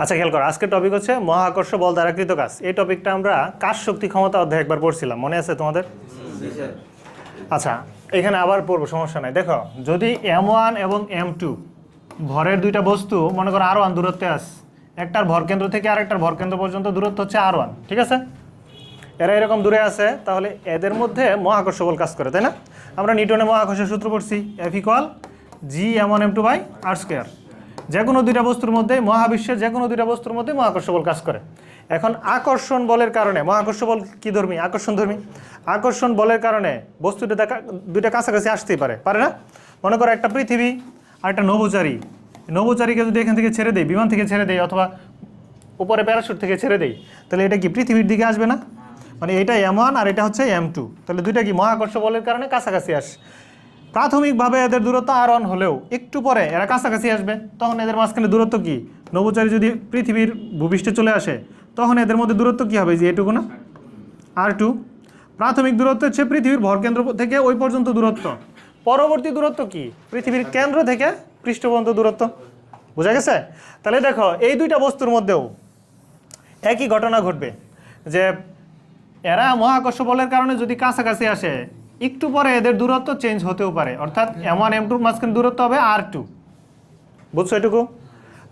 আচ্ছা খেয়াল করো, আজকের টপিক হচ্ছে মহাকর্ষ বল দ্বারা কৃত কাজ। এই টপিকটা আমরা কাজ শক্তি ক্ষমতা অধ্যায় একবার পড়ছিলাম? মনে আছে তোমাদের? আচ্ছা এখানে আবার পড়ব, সমস্যা নাই। দেখো, যদি এম ওয়ান এবং এম টু ভরের দুইটা বস্তু, মনে করো আর ওয়ান দূরত্বে আস একটার ভর কেন্দ্র থেকে আরেকটার ভর কেন্দ্র পর্যন্ত দূরত্ব হচ্ছে আর ওয়ান ঠিক আছে? এরা এরকম দূরে আছে, তাহলে এদের মধ্যে মহাকর্ষ বল কাজ করে, তাই না? আমরা নিউটনের মহাকর্ষের সূত্র পড়ছি F equal G M one M two by R square যে কোনো দুইটা বস্তুর মধ্যে মহাবিশ্বের যে কোনো দুইটা বস্তুর মধ্যে মহাকর্ষ বল কাজ করে। এখন আকর্ষণ বলের কারণে, মহাকর্ষ বল কি ধর্মী? আকর্ষণ ধর্মী। আকর্ষণ বলের কারণে বস্তুটা দেখা, দুইটা কাছাকাছি আসতেই পারে। পারে না? মনে করো একটা পৃথিবী আর একটা নভোচারী। নভোচারীকে যদি এখান থেকে ছেড়ে দেয় বিমান থেকে ছেড়ে দেয় অথবা উপরে প্যারাশুট থেকে ছেড়ে দেয় তাহলে এটা কি পৃথিবীর দিকে আসবে না? মানে এটা এম ওয়ান আর এটা হচ্ছে এম টু তাহলে দুইটা কি মহাকর্ষ বলের কারণে কাছাকাছি আসে। প্রাথমিকভাবে এদের দূরত্ব আর ওয়ান হলেও একটু পরে এরা কাছাকাছি আসবে, তখন এদের মাঝখানে দূরত্ব কি? নভোচারী যদি পৃথিবীর ভূপৃষ্ঠে চলে আসে, তখন এদের মধ্যে দূরত্ব কি হবে? যে এটুকু না? আর টু প্রাথমিক দূরত্ব হচ্ছে পৃথিবীর ভরকেন্দ্র থেকে ওই পর্যন্ত দূরত্ব। পরবর্তী দূরত্ব কি? পৃথিবীর কেন্দ্র থেকে পৃষ্ঠ দূরত্ব। বোঝা গেছে? তাহলে দেখো, এই দুইটা বস্তুর মধ্যেও একই ঘটনা ঘটবে, যে এরা মহাকর্ষ বলের কারণে যদি কাছাকাছি আসে একটু পরে এদের দূরত্ব চেঞ্জ হতেও পারে। অর্থাৎ এম ওয়ান এম টুর মাঝখানে দূরত্ব হবে আর টু বুঝছ এটুকু?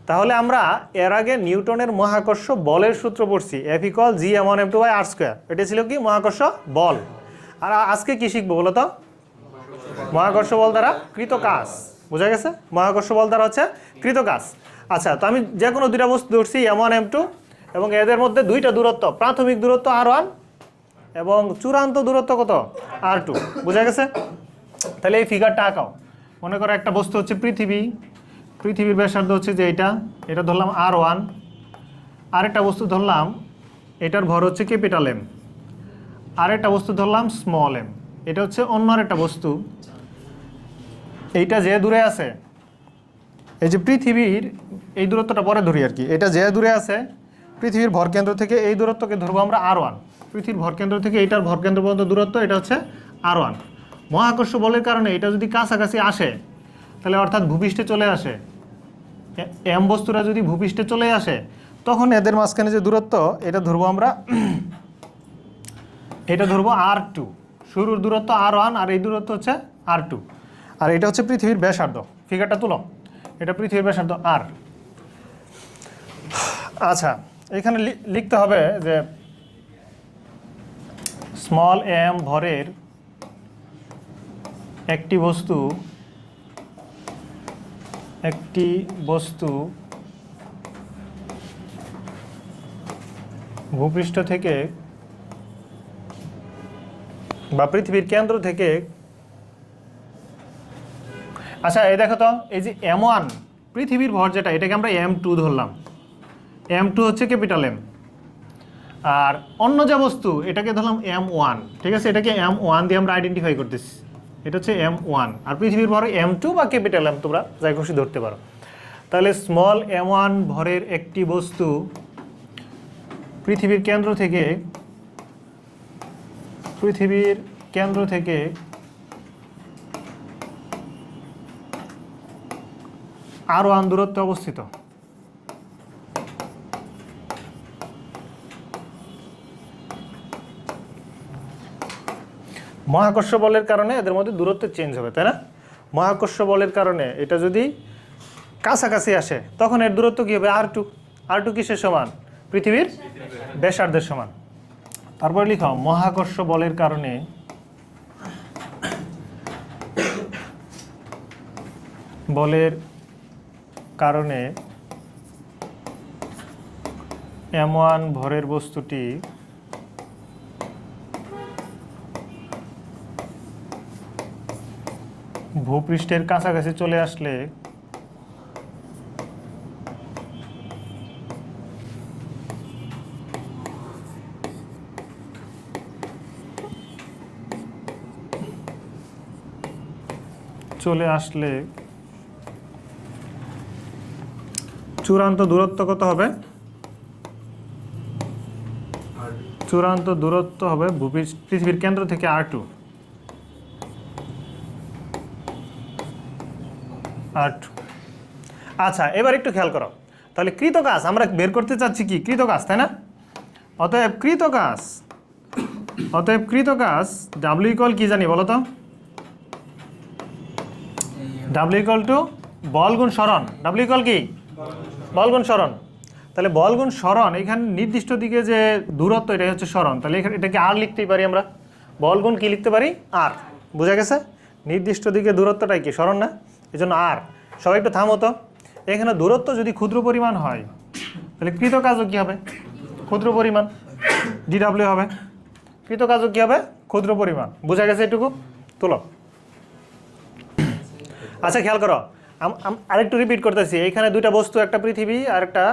তাহলে আমরা এর আগে নিউটনের মহাকর্ষ বলের সূত্র পড়ছি। F equal G M one M two by R square এটা ছিল কি? মহাকর্ষ বল। আর আজকে কি শিখব বলো তো? মহাকর্ষ বল দ্বারা কৃত কাজ। বোঝা গেছে? মহাকর্ষ বল দ্বারা হচ্ছে কৃত কাজ। আচ্ছা তো আমি যে কোনো দুইটা বস্তু ধরছি এম ওয়ান এম টু এবং এদের মধ্যে দুইটা দূরত্ব, প্রাথমিক দূরত্ব আর ওয়ান এবং চূড়ান্ত দূরত্ব কত? আর টু বোঝা গেছে? তাহলে এই ফিগারটা আঁকাও। মনে করো একটা বস্তু হচ্ছে পৃথিবী। পৃথিবীর ব্যাসার্ধ হচ্ছে যে এটা। এটা ধরলাম আর ওয়ান আরেকটা বস্তু ধরলাম, এটার ভর হচ্ছে ক্যাপিটাল এম আরেকটা বস্তু ধরলাম স্মল এম এটা হচ্ছে অন্য আরেকটা বস্তু। এইটা যে দূরে আছে, এই যে পৃথিবীর, এই দূরত্বটা পরে ধরি আর কি। এটা যে দূরে আছে, পৃথিবীর ভরকেন্দ্র থেকে এই দূরত্বকে ধরবো আমরা আর ওয়ান পৃথিবীর ভরকেন্দ্র থেকে এটার ভরকেন্দ্র পর্যন্ত দূরত্ব, এটা হচ্ছে আর ওয়ান মহাকর্ষ বলের কারণে এটা যদি কাছাকাছি আসে, তাহলে অর্থাৎ ভূপৃষ্ঠে চলে আসে। এম বস্তুরা যদি ভূপৃষ্ঠে চলে আসে, তখন এদের মাঝখানে যে দূরত্ব, এটা ধরবো আমরা, এটা ধরবো আর টু শুরুর দূরত্ব আর ওয়ান আর এই দূরত্ব হচ্ছে আর টু আর এটা হচ্ছে পৃথিবীর ব্যাসার্ধ। ফিগারটা তুলো। এটা পৃথিবীর ব্যাসার্ধ আর আচ্ছা এখানে লিখতে হবে যে স্মল এম ভরের একটি বস্তু একটি বস্তু ভূপৃষ্ঠ থেকে বা পৃথিবীর কেন্দ্র থেকে। আচ্ছা এই দেখো তো, এই যে এম ওয়ান, পৃথিবীর ভর যেটা, এটাকে আমরা এম টু ধরলাম। এম টু হচ্ছে ক্যাপিটাল এম। আর অন্য যে বস্তু, এটাকে ধরলাম এম ওয়ান ঠিক আছে? এটাকে এম ওয়ান দিয়ে আমরা আইডেন্টিফাই করতেছি। এটা হচ্ছে এম ওয়ান আর পৃথিবীর ভর এম টু বা ক্যাপিটাল এম তোমরা যাই খুশি ধরতে পারো। তাহলে স্মল এম ওয়ান ভরের একটি বস্তু পৃথিবীর কেন্দ্র থেকে, পৃথিবীর কেন্দ্র থেকে আরও ওয়ান দূরত্বে অবস্থিত। মহাকর্ষ বলের কারণে এদের মধ্যে দূরত্ব চেঞ্জ হবে, তাই না? মহাকর্ষ বলের কারণে এটা যদি কাছাকাছি আসে, তখন এর দূরত্ব কী হবে? আর টু আর টু কিসের সমান? পৃথিবীর ব্যাসার্ধের সমান। তারপরে লিখাও মহাকর্ষ বলের কারণে বলের কারণে এম ওয়ান ভরের বস্তুটি ভূপৃষ্ঠের কাছাকাছি চলে আসলে চলে আসলে চূড়ান্ত দূরত্ব কত হবে? চূড়ান্ত দূরত্ব হবে ভূপৃষ্ঠ পৃথিবীর কেন্দ্র থেকে আর টু। আর টু আচ্ছা এবার একটু খেয়াল করো। তাহলে কৃতকাজ, আমরা বের করতে চাচ্ছি কি? কৃতকাজ, তাই না? অতএব কৃতকাজ অতএব কৃতকাজ ডাব্লিউ ইকল কি জানি বলো তো? ডাব্লিউ ইকল টু বল গুণ সরণ ডাব্লিউ ইকল কি? বল গুণ সরণ তাহলে বল গুণ সরণ এখানে নির্দিষ্ট দিকে যে দূরত্ব এটা হচ্ছে সরণ তাহলে এখানে এটাকে আর লিখতেই পারি আমরা। বল গুণ কি লিখতে পারি? আর। বোঝা গেছে? নির্দিষ্ট দিকে দূরত্বটাই কি? স্মরণ না? এই জন্য আর, সবাই একটু থামো তো। এখানে দূরত্ব যদি ক্ষুদ্র পরিমাণ হয়, তাহলে কৃতকাজও কী হবে? ক্ষুদ্র পরিমাণ ডিডাব্লিউ হবে। কৃতকাজও কী হবে? ক্ষুদ্র পরিমাণ। বোঝা গেছে এটুকু? তুলো। আচ্ছা খেয়াল করো। আরেকটু রিপিট করতেছি। এইখানে দুইটা বস্তু, একটা পৃথিবী আর একটা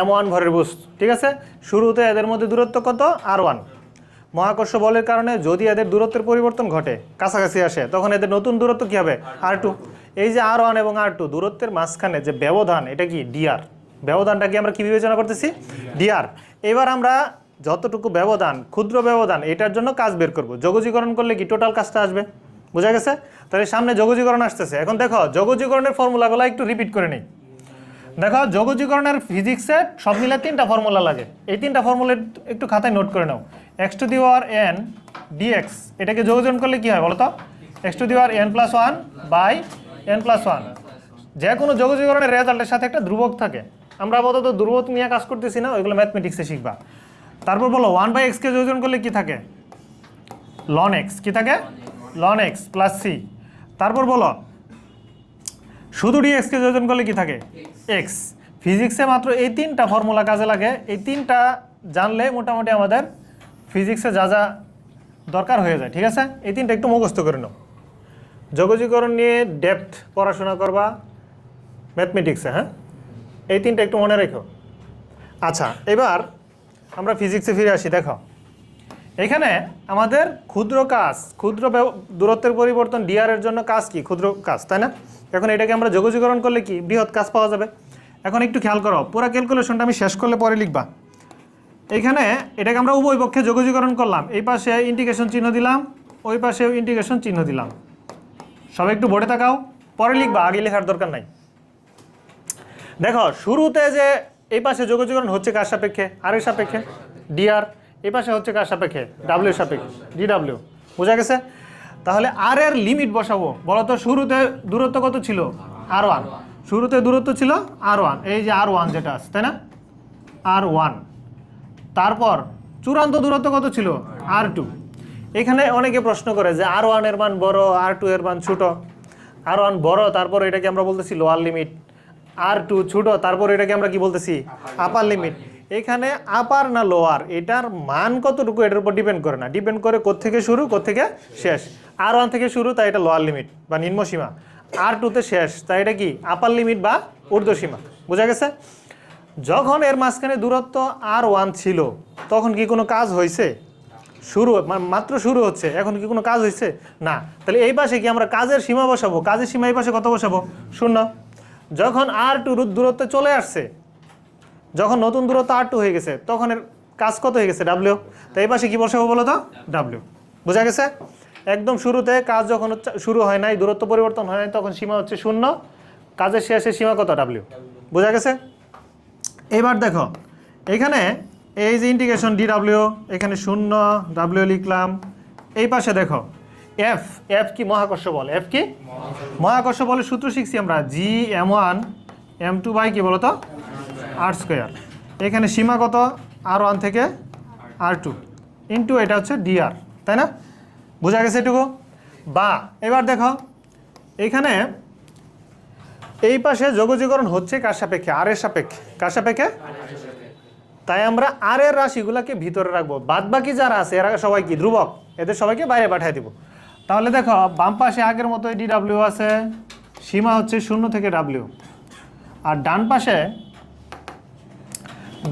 এম ওয়ান ভরের বস্তু, ঠিক আছে? শুরুতে এদের মধ্যে দূরত্ব কত? আর ওয়ান মহাকর্ষ বলের কারণে যদি এদের দূরত্বের পরিবর্তন ঘটে, কাছাকাছি আসে, তখন এদের নতুন দূরত্ব কী হবে? আর টু এই যে আর ওয়ান এবং আর টু দূরত্বের মাঝখানে যে ব্যবধান, এটা কি ডিআর ব্যবধানটাকে আমরা কি বিবেচনা করতেছি? ডিআর এবার আমরা যতটুকু ব্যবধান, ক্ষুদ্র ব্যবধান, এটার জন্য কাজ বের করব। যোগজীকরণ করলে কি টোটাল কাজটা আসবে? বোঝা গেছে? তাহলে সামনে যোগজীকরণ আসতেছে। এখন দেখো, যোগজীকরণের ফর্মুলাগুলো একটু রিপিট করে নিই। দেখো, যোগজীকরণের ফিজিক্সে সব মিলে তিনটা ফর্মুলা লাগে। এই তিনটা ফর্মুলা একটু খাতায় নোট করে নাও। X to the power N D X এটাকে যোগজীকরণ করলে কি হয় বলো তো X to the power N plus one by N plus one যে কোনো যোগজীকরণের রেজাল্টের সাথে একটা ধ্রুবক থাকে। আমরা আপাতত ধ্রুবক নিয়ে কাজ করতেছি না, ওইগুলো ম্যাথমেটিক্সে শিখবা। তারপর বলো ওয়ান বাই এক্সকে যোগজীকরণ করলে কি থাকে? লন এক্স কি থাকে? লন এক্স প্লাস সি তারপর বলো, শুধু ডিএক্সকে যোজন করলে কি থাকে? এক্স ফিজিক্সে মাত্র এই তিনটা ফর্মুলা কাজে লাগে। এই তিনটা জানলে মোটামুটি আমাদের ফিজিক্সে যা যা দরকার হয়ে যায়। ঠিক আছে? এই তিনটা একটু মুখস্থ করে নাও। যোগজীকরণ নিয়ে ডেপথ পড়াশোনা করবা ম্যাথমেটিক্সে হ্যাঁ? এই তিনটা একটু মনে রেখো। আচ্ছা এবার আমরা ফিজিক্সে ফিরে আসি, দেখো। এখানে আমাদের ক্ষুদ্র কাজ, ক্ষুদ্র দূরত্বের পরিবর্তন ডিআর এর জন্য কাজ কি? ক্ষুদ্র কাজ, তাই না? এখন এটাকে আমরা যোগজীকরণ করলে কি? বৃহৎ কাজ পাওয়া যাবে। এখন একটু খেয়াল করো, পুরো ক্যালকুলেশনটা আমি শেষ করলে পরে লিখবা। এখানে এটাকে আমরা উভয় পক্ষে যোগজীকরণ করলাম। এই পাশে ইন্টিগ্রেশন চিহ্ন দিলাম, ওই পাশেও ইন্টিগ্রেশন চিহ্ন দিলাম। সবাই একটু বোর্ডে তাকাও, পরে লিখবা, আগে লেখার দরকার নাই। দেখো, শুরুতে যে এই পাশে যোগজীকরণ হচ্ছে কার সাপেক্ষে? আর এর সাপেক্ষে? ডিআর। এই পাশে হচ্ছে কার সাপেক্ষে? ডাব্লিউ সাপেক্ষে, ডিডাব্লিউ। বোঝা গেছে? তাহলে আর এর লিমিট বসাবো। বলো তো শুরুতে দূরত্ব কত ছিল? R one. শুরুতে দূরত্ব ছিল আর ওয়ান। এই যে আর ওয়ান যেটা আছে, তাই না? R one. তারপর চূড়ান্ত দূরত্ব কত ছিল? R two. এখানে অনেকে প্রশ্ন করে যে আর ওয়ানের মান বড় আর টু এর মান ছোট। আর ওয়ান বড়, তারপর এটাকে আমরা বলতেছি লোয়ার লিমিট আর টু ছোট, তারপর এটাকে আমরা কি বলতেছি? আপার লিমিট এখানে আপার না লোয়ার এটার মান কতটুকু এটার উপর ডিপেন্ড করে না। ডিপেন্ড করে কোত্থেকে শুরু, কোত্থেকে শেষ। আর ওয়ান থেকে শুরু, তাই এটা লোয়ার লিমিট বা নিম্নসীমা আর টুতে শেষ, তাই এটা কি? আপার লিমিট বা ঊর্ধ্বসীমা বোঝা গেছে? যখন এর মাঝখানে দূরত্ব আর ওয়ান ছিল, তখন কি কোনো কাজ হয়েছে শুরু মা- মাত্র শুরু হচ্ছে, এখন কি কোনো কাজ হয়েছে? না। তাহলে এই পাশে কি আমরা কাজের সীমা বসাবো? কাজের সীমা এই পাশে কত বসাবো? শূন্য। যখন আর টু দূরত্ব চলে আসছে, যখন নতুন দূরত্ব আর টু হয়ে গেছে, তখন এর কাজ কত হয়ে গেছে? ডাব্লিউ তো এই পাশে কি বসাবো বলো তো? ডাব্লিউ বোঝা গেছে? একদম শুরুতে কাজ যখন শুরু হয় নাই, দূরত্ব পরিবর্তন হয় নাই, তখন সীমা হচ্ছে শূন্য। কাজের শেষে সীমা কত? ডাব্লিউ বোঝা গেছে? এবার দেখো, এখানে এই যে ইন্টিগ্রেশন ডি ডাব্লিউ এখানে শূন্য ডাব্লিউ লিখলাম। এই পাশে দেখো এফ এফ কি মহাকর্ষ বল? এফ কি? মহাকর্ষ বলের সূত্র শিখছি আমরা। G M one M two by কি বলতো? আর স্কোয়ার এখানে সীমা কত? আর ওয়ান থেকে আর টু ইন্টু এটা হচ্ছে ডিআর তাই না? বোঝা গেছে এটুকু? বা, এবার দেখো, এখানে এই পাশে যোগজীকরণ হচ্ছে কার সাপেক্ষে? আর এর সাপেক্ষে। কার সাপেক্ষে? তাই আমরা আর এর রাশিগুলোকে ভিতরে রাখব। বাদ বাকি যারা আছে, এরা সবাই কি? ধ্রুবক। এদের সবাইকে বাইরে পাঠিয়ে দিব। তাহলে দেখো, বাম পাশে আগের মতো ডি ডাব্লিউ আছে, সীমা হচ্ছে শূন্য থেকে ডাব্লিউ আর ডান পাশে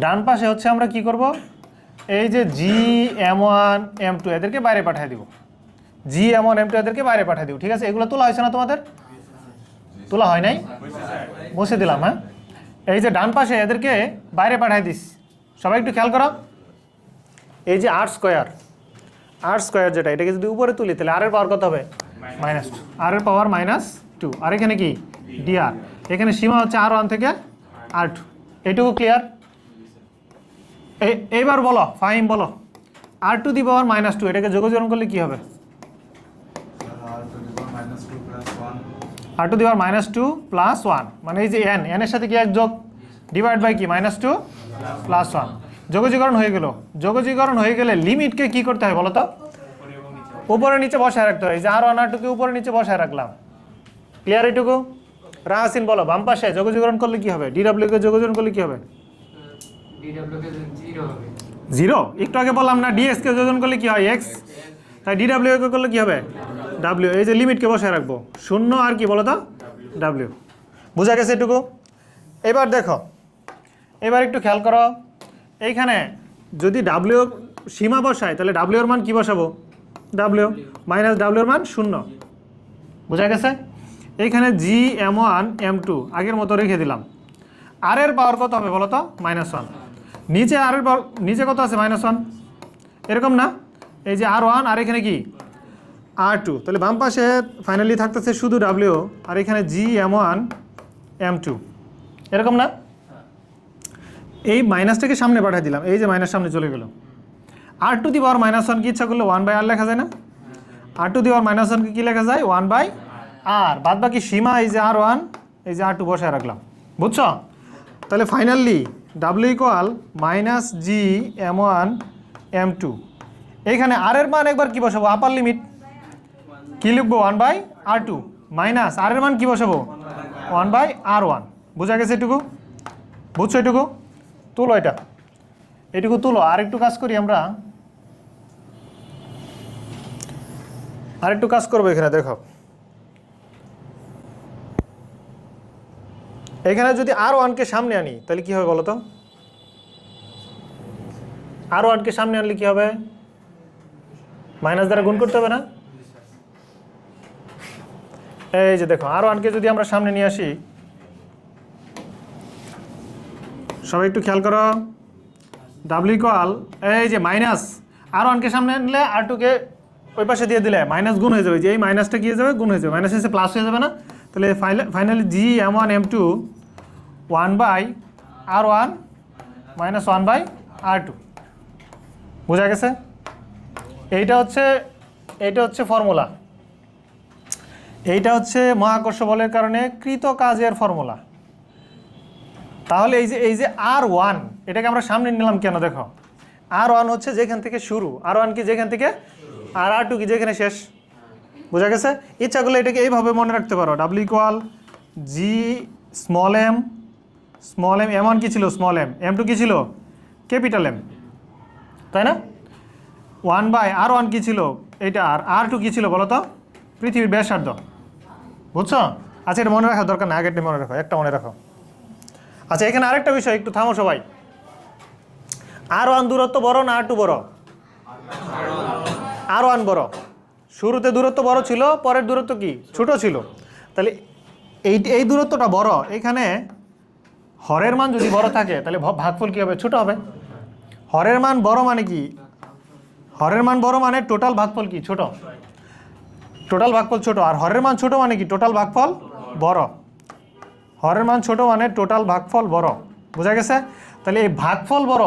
ডান পাশে হচ্ছে আমরা কি করব? এই যে G M one M two এদেরকে বাইরে পাঠিয়ে দিব। G M one M two এদেরকে বাইরে পাঠিয়ে দিব। ঠিক আছে? এগুলো তোলা হয়েছে না তোমাদের? তোলা হয় নাই? বসে দিলাম হ্যাঁ? এই যে ডান পাশে এদেরকে বাইরে পাঠিয়ে দিস। সবাই একটু খেয়াল করো। এই যে আট স্কোয়ার আট স্কোয়ার যেটা এটাকে যদি উপরে তুলি তাহলে আর এর পাওয়ার কত হবে? মাইনাস টু আর এর পাওয়ার মাইনাস টু আর এখানে কি? ডিআর এখানে সীমা হচ্ছে আর ওয়ান থেকে আর টু এইটুকু ক্লিয়ার এইবার বলো ফাইম বলো। R to the power minus two এটাকে যোগযোজন করলে কি হবে? R to the power minus two plus one R to the power minus two plus one মানে এই যে এন এনের সাথে কি এক যোগ? ডিভাইড বাই কি? মাইনাস টু প্লাস ওয়ান যোগজীকরণ হয়ে গেল। যোগজীকরণ হয়ে গেলে লিমিটকে কি করতে হয় বলো তো? উপরে নিচে বসায় রাখতে হয়। যে আর ওয়ান আর টুকে উপরে নিচে বসায় রাখলাম। ক্লিয়ার এটুকু রাহাসিন বলো, বাম পাশে যোগজীকরণ করলে কি হবে? ডিডাব্লিউ কে যোগজীকরণ করলে কি হবে? জিরো একটু আগে বললাম না ডিএস কে যোজন করলে কি হয়? এক্স তাই ডিডাব্লিউ কে করলে কি হবে? ডাব্লিউ এই যে লিমিটকে বসায় রাখব। শূন্য আর কি বলো তো? ডাব্লিউ বুঝা গেছে এটুকু এবার দেখো এবার একটু খেয়াল করো। এইখানে যদি ডাব্লিউ সীমা বসায়, তাহলে ডাব্লিউ এর মান কি বসাবো? ডাব্লিউ মাইনাস ডাব্লিউ এর মান শূন্য। বোঝা গেছে? এইখানে G M one M two আগের মতো রেখে দিলাম। আর এর পাওয়ার কত হবে বলো তো মাইনাস ওয়ান নিচে আর এর পাওয়ার নিচে কত আছে? মাইনাস ওয়ান এরকম না? এই যে আর ওয়ান আর এখানে কি? আর টু তাহলে বাম পাশে ফাইনালি থাকতেছে শুধু ডাব্লিউ আর এখানে G M one M two এরকম না? এই মাইনাসটাকে সামনে পাঠিয়ে দিলাম। এই যে মাইনাস সামনে চলে গেল। R to the power minus one কি ইচ্ছা করলে ওয়ান বাই আর লেখা যায় না? আর টু দি পাওয়ার মাইনাস ওয়ানকে কী লেখা যায়? ওয়ান বাই আর বাদ বাকি সীমা এই যে আর ওয়ান এই যে আর টু বসায় রাখলাম। বুঝছ? তাহলে finally W equal minus G M one M two এইখানে আর এর মান একবার কি বসাবো? আপার লিমিট কি লিখব? One by R two minus R এর মান কি বসাবো? ওয়ান বাই আর ওয়ান বোঝা গেছে এটুকু? বুঝছ এটুকু? তুলো এটা। এটুকু তুলো, আর একটু কাজ করি আমরা। আর একটু কাজ করব এখানে, দেখো। এখানে যদি আর ওয়ানকে সামনে আনি, তাহলে কি হবে বলো তো? আর ওয়ানকে সামনে আনলে কি হবে? মাইনাস দ্বারা গুণ করতে হবে না? এই যে দেখো, আর ওয়ানকে যদি আমরা সামনে নিয়ে আসি সবাই একটু খেয়াল করো। ডাব্লিউ ইকুয়াল এই যে মাইনাস আর ওয়ানকে সামনে নিলে আর টুকে ওই পাশে দিয়ে দিলে মাইনাস গুণ হয়ে যাবে। যে এই মাইনাসটা কি হয়ে যাবে? গুণ হয়ে যাবে। মাইনাস এসে প্লাস হয়ে যাবে না? তাহলে finally G M one M two one by R one minus one by R two বোঝা গেছে? এইটা হচ্ছে এইটা হচ্ছে ফর্মুলা এইটা হচ্ছে মহাকর্ষ বলের কারণে কৃত কাজের ফর্মুলা তাহলে এই যে এই যে আর ওয়ান এটাকে আমরা সামনে নিলাম কেন দেখো? আর ওয়ান হচ্ছে যেখান থেকে শুরু। আর ওয়ান কি যেখান থেকে? আর আর টু কি যেখানে শেষ? বোঝা গেছে? ইচ্ছা এটাকে এইভাবে মনে রাখতে পারো। W equal G small M small M M one কী ছিল? স্মল এম এম টু কী ছিল? ক্যাপিটাল এম তাই না? ওয়ান বাই আর ওয়ান কী ছিল? এটা আর আর টু কী ছিল বলো তো? পৃথিবীর ব্যাসার্ধ। বুঝছ? আচ্ছা এটা মনে রাখার দরকার না। আগেরটা মনে রাখো, একটা মনে রাখো। আচ্ছা এখানে আরেকটা বিষয়, একটু থামো সবাই। আর ওয়ান দূরত্ব বড় না আর টু বড়? আর ওয়ান বড়। শুরুতে দূরত্ব বড় ছিল, পরের দূরত্ব কি? ছোট ছিল। তাহলে এই এই দূরত্বটা বড়, এখানে হরের মান যদি বড় থাকে, তাহলে ভাগফল কী হবে? ছোট হবে। হরের মান বড় মানে কি? হরের মান বড় মানে টোটাল ভাগফল কি? ছোট। টোটাল ভাগফল ছোট। আর হরের মান ছোট মানে কি? টোটাল ভাগফল বড়। হরের মান ছোট মানে টোটাল ভাগফল বড়। বোঝা গেছে? তাহলে এই ভাগফল বড়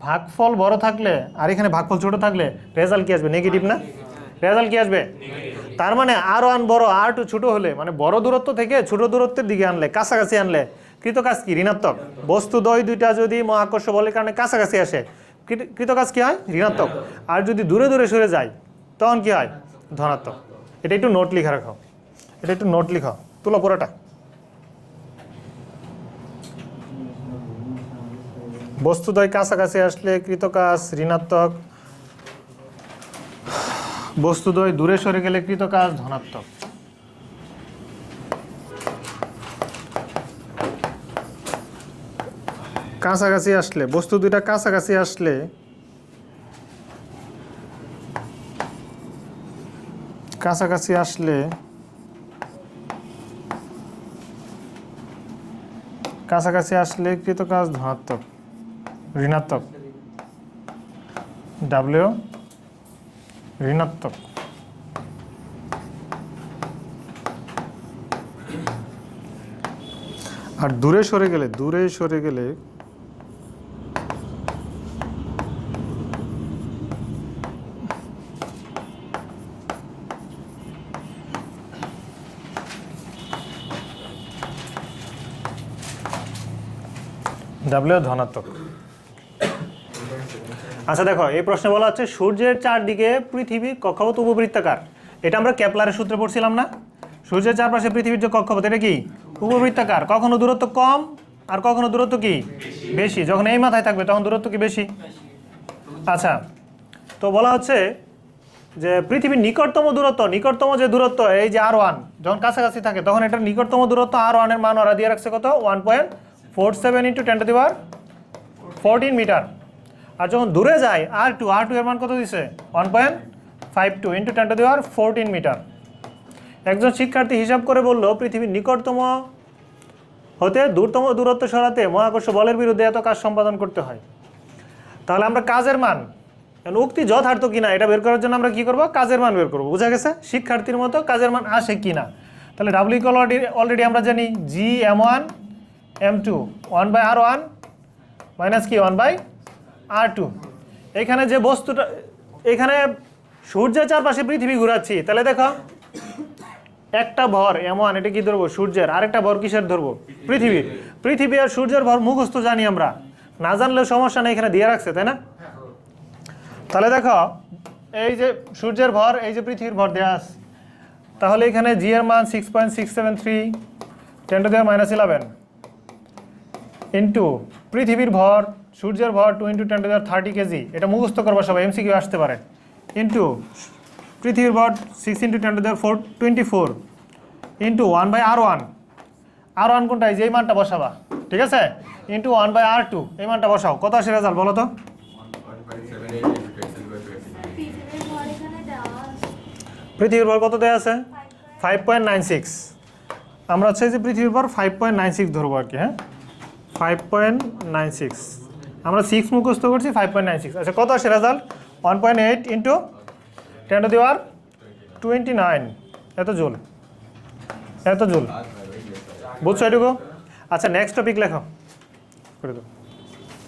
ভাগফল বড় থাকলে আর এখানে ভাগফল ছোট থাকলে রেজাল্ট কি আসবে? নেগেটিভ না? রেজাল্ট কি আসবে? তার মানে আর ওয়ান বড় আর টু ছোট হলে মানে বড় দূরত্ব থেকে ছোট দূরত্বের দিকে আনলে কাছাকাছি আনলে কৃতকাজ কি? ঋণাত্মক। বস্তু দয় দুইটা যদি মহাকর্ষ বলের কারণে কাছাকাছি আসে কৃত- কৃতকাজ কি হয়? ঋণাত্মক। আর যদি দূরে দূরে সরে যায় তখন কি হয়? ধনাত্মক। এটা একটু নোট লিখে রাখো। এটা একটু নোট লিখো। তুলো পুরোটা। বস্তুদ্বয় কাছাকাছি আসলে কৃতকাজ, ঋণাত্মক। বস্তুদ্বয় দূরে সরে গেলে কৃতকাজ, ধনাত্মক। কাছাকাছি আসলে, বস্তু দুইটা কাছাকাছি আসলে কাছাকাছি আসলে কাছাকাছি আসলে কৃতকাজ, ধনাত্মক। ঋণাত্মক। ডাব্লিউ ঋণাত্মক। আর দূরে সরে গেলে দূরে সরে গেলে ডাব্লিউ ধনাত্মক। আচ্ছা দেখো, এই প্রশ্নে বলা হচ্ছে, সূর্যের চারদিকে পৃথিবী কক্ষপথ উপবৃত্তাকার। এটা আমরা ক্যাপলারের সূত্রে পড়ছিলাম না? সূর্যের চারপাশে পৃথিবীর যে কক্ষপথ, এটা কি? উপবৃত্তাকার। কখনো দূরত্ব কম আর কখনো দূরত্ব কি? বেশি। যখন এই মাথায় থাকবে, তখন দূরত্ব কি বেশি? আচ্ছা তো বলা হচ্ছে যে পৃথিবীর নিকটতম দূরত্ব, নিকটতম যে দূরত্ব, এই যে আর ওয়ান যখন কাছাকাছি থাকে, তখন এটার নিকটতম দূরত্ব আর ওয়ানের মান ওরা দিয়ে রাখছে কত? One point four seven into ten to দিবার ফোরটিন মিটার আর যখন দূরে যায় আর টু আর টু এর মান কত দিছে? One point five two into ten to দিবার ফোরটিন মিটার একজন শিক্ষার্থী হিসাব করে বলল, পৃথিবীর নিকটতম হতে দূরতম দূরত্ব সরাতে মহাকর্ষ বলের বিরুদ্ধে এত কাজ সম্পাদন করতে হয়। তাহলে আমরা কাজের মান উক্তি যথার্থ কিনা এটা বের করার জন্য আমরা কি করব? কাজের মান বের করব। বোঝা গেছে? শিক্ষার্থীর মতো কাজের মান আসে কিনা? তাহলে ডাব্লিউ অলরেডি অলরেডি আমরা জানি G M one M two one by R one minus কি? ওয়ান বাই আর টু এখানে যে বস্তুটা, এখানে সূর্যের চারপাশে পৃথিবী ঘুরাচ্ছি। তাহলে দেখো, একটা ভর এমন এটা কি ধরবো? সূর্যের। আরেকটা ভর কিসের ধরবো? পৃথিবীর পৃথিবী আর সূর্যের ভর মুখস্থ জানি আমরা। না জানলেও সমস্যা নেই, এখানে দিয়ে রাখছে, তাই না? তাহলে দেখো, এই যে সূর্যের ভর, এই যে পৃথিবীর ভর দেওয়া আছে। তাহলে এখানে জি এর মান six point six seven three ten to দেওয়ার মাইনাস ইলেভেন ইন্টু পৃথিবীর ভর সূর্যের ভর two into ten to thirty K G এটা মুখস্থ করবা সবাই এমসিকিউ আসতে পারে। ইন্টু পৃথিবীর ভর six into ten to four twenty four into one by R one R one কোনটা এই যে এই মানটা বসাবা, ঠিক আছে? Into one by R two এই মানটা বসাও। কত আসে রেজাল্ট বলো তো? পৃথিবীর ভর কত দেওয়া আছে? ফাইভ পয়েন্ট নাইন সিক্স আমরা হচ্ছে যে পৃথিবীর ভর ফাইভ পয়েন্ট নাইন সিক্স ধরবো আর কি হ্যাঁ? ফাইভ পয়েন্ট নাইন সিক্স আমরা সিক্স মুখস্থ করছি ফাইভ পয়েন্ট নাইন সিক্স আচ্ছা কত আসে result one point eight into ten to দেওয়ার টোয়েন্টি নাইন এত জোল। এত জোল। বুঝছ এটুকু? আচ্ছা নেক্সট টপিক লেখো। করে দাও।